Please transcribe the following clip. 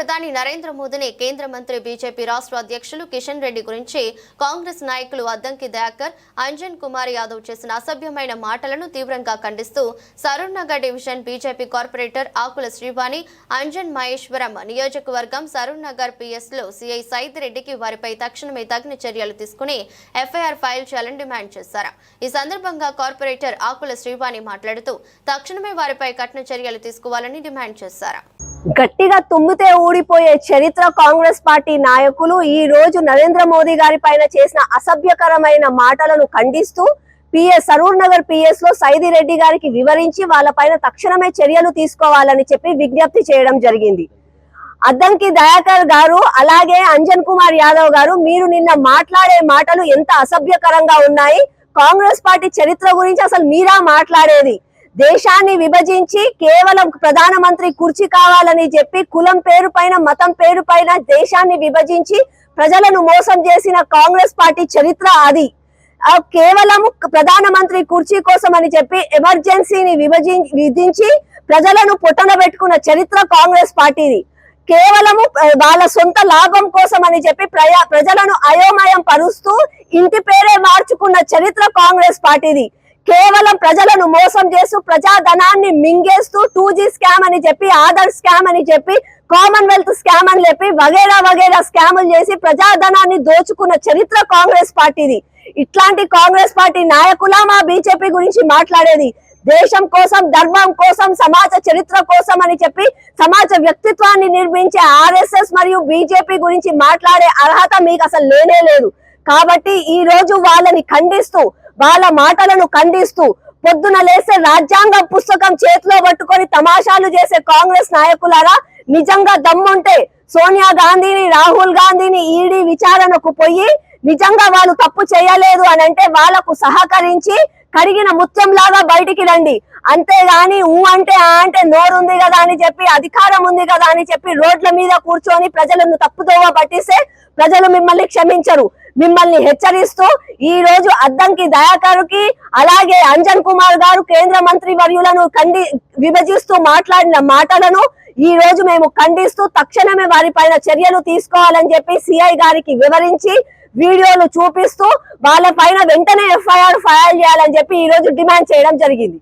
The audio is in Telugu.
ప్రధాని నరేంద్ర మోదీని కేంద్ర మంత్రి బీజేపీ రాష్ట్ర అధ్యక్షులు కిషన్ రెడ్డి గురించి కాంగ్రెస్ నాయకులు అద్దంకి దయాకర్ అంజన్ కుమార్ యాదవ్ చేసిన అసభ్యమైన మాటలను తీవ్రంగా ఖండిస్తూ Saroor division BJP corporator Akula Srivani Anjan Maheshwaram నియోజకవర్గం సరూర్ పిఎస్లో సిఐ సైద్ రెడ్డికి వారిపై తక్షణమే తగిన చర్యలు తీసుకుని ఎఫ్ఐఆర్ ఫైల్ చేయాలని డిమాండ్ చేశారు. ఈ సందర్భంగా కార్పొరేటర్ ఆకుల శ్రీవాణి మాట్లాడుతూ తక్షణమే వారిపై కఠిన చర్యలు తీసుకోవాలని డిమాండ్ చేశారు. గట్టిగా తుమ్మితే ఊడిపోయే చరిత్ర కాంగ్రెస్ పార్టీ నాయకులు ఈ రోజు నరేంద్ర మోదీ గారి పైన చేసిన అసభ్యకరమైన మాటలను ఖండిస్తూ పిఎస్ సరూర్ నగర్ పిఎస్లో సైది రెడ్డి గారికి వివరించి వాళ్ళపైన తక్షణమే చర్యలు తీసుకోవాలని చెప్పి విజ్ఞప్తి చేయడం జరిగింది. అద్దంకి దయాకర్ గారు అలాగే అంజన్ కుమార్ యాదవ్ గారు మీరు నిన్న మాట్లాడే మాటలు ఎంత అసభ్యకరంగా ఉన్నాయి. కాంగ్రెస్ పార్టీ చరిత్ర గురించి అసలు మీరా మాట్లాడేది? దేశాన్ని విభజించి కేవలం ప్రధానమంత్రి కుర్చీ కావాలని చెప్పి కులం పేరు పైన మతం పేరు పైన దేశాన్ని విభజించి ప్రజలను మోసం చేసిన కాంగ్రెస్ పార్టీ చరిత్ర అది. కేవలం ప్రధానమంత్రి కుర్చీ కోసం అని చెప్పి ఎమర్జెన్సీని విభజి విధించి ప్రజలను పొట్టన పెట్టుకున్న చరిత్ర కాంగ్రెస్ పార్టీది. కేవలము వాళ్ళ సొంత లాభం కోసం అని చెప్పి ప్రజలను అయోమయం పరుస్తూ ఇంటి పేరే మార్చుకున్న చరిత్ర కాంగ్రెస్ పార్టీది. కేవలం ప్రజలను మోసం చేస్తూ ప్రజాధనాన్ని మింగేస్తూ టూ జీ స్కామ్ అని చెప్పి ఆధార్ స్కామ్ అని చెప్పి కామన్వెల్త్ స్కామ్ అని చెప్పి వగేరా వగేరా స్కాములు చేసి ప్రజాధనాన్ని దోచుకున్న చరిత్ర కాంగ్రెస్ పార్టీది. ఇట్లాంటి కాంగ్రెస్ పార్టీ నాయకుల మా బీజేపీ గురించి మాట్లాడేది. దేశం కోసం ధర్మం కోసం సమాజ చరిత్ర కోసం అని చెప్పి సమాజ వ్యక్తిత్వాన్ని నిర్మించే ఆర్ఎస్ఎస్ మరియు బీజేపీ గురించి మాట్లాడే అర్హత మీకు అసలు లేనే లేదు. కాబట్టి ఈ రోజు వాళ్ళని ఖండిస్తూ వాళ్ళ మాటలను ఖండిస్తూ పొద్దున లేసే రాజ్యాంగం పుస్తకం చేతిలో పట్టుకొని తమాషాలు చేసే కాంగ్రెస్ నాయకులారా నిజంగా దమ్ముంటే సోనియా గాంధీని రాహుల్ గాంధీని ఈడీ విచారణకు పోయి నిజంగా వాళ్ళు తప్పు చేయలేదు అని అంటే వాళ్ళకు సహకరించి కడిగిన ముత్యం లాగా బయటికి రండి. అంతేగాని ఊ అంటే ఆ అంటే నోరుంది కదా అని చెప్పి అధికారం ఉంది కదా అని చెప్పి రోడ్ల మీద కూర్చొని ప్రజలను తప్పుదోవ పట్టిస్తే ప్రజలు మిమ్మల్ని క్షమించరు. మిమ్మల్ని హెచ్చరిస్తూ ఈ రోజు అద్దంకి దయాకరుకి అలాగే అంజన్ కుమార్ గారు కేంద్ర మంత్రి వర్యులను ఖండి విభజిస్తూ మాట్లాడిన మాటలను ఈ రోజు మేము ఖండిస్తూ తక్షణమే వారి పైన చర్యలు తీసుకోవాలని చెప్పి సిఐ గారికి వివరించి వీడియోలు చూపిస్తూ వాళ్ళ పైన వెంటనే ఎఫ్ఐఆర్ ఫైల్ చేయాలని చెప్పి ఈ రోజు డిమాండ్ చేయడం జరిగింది.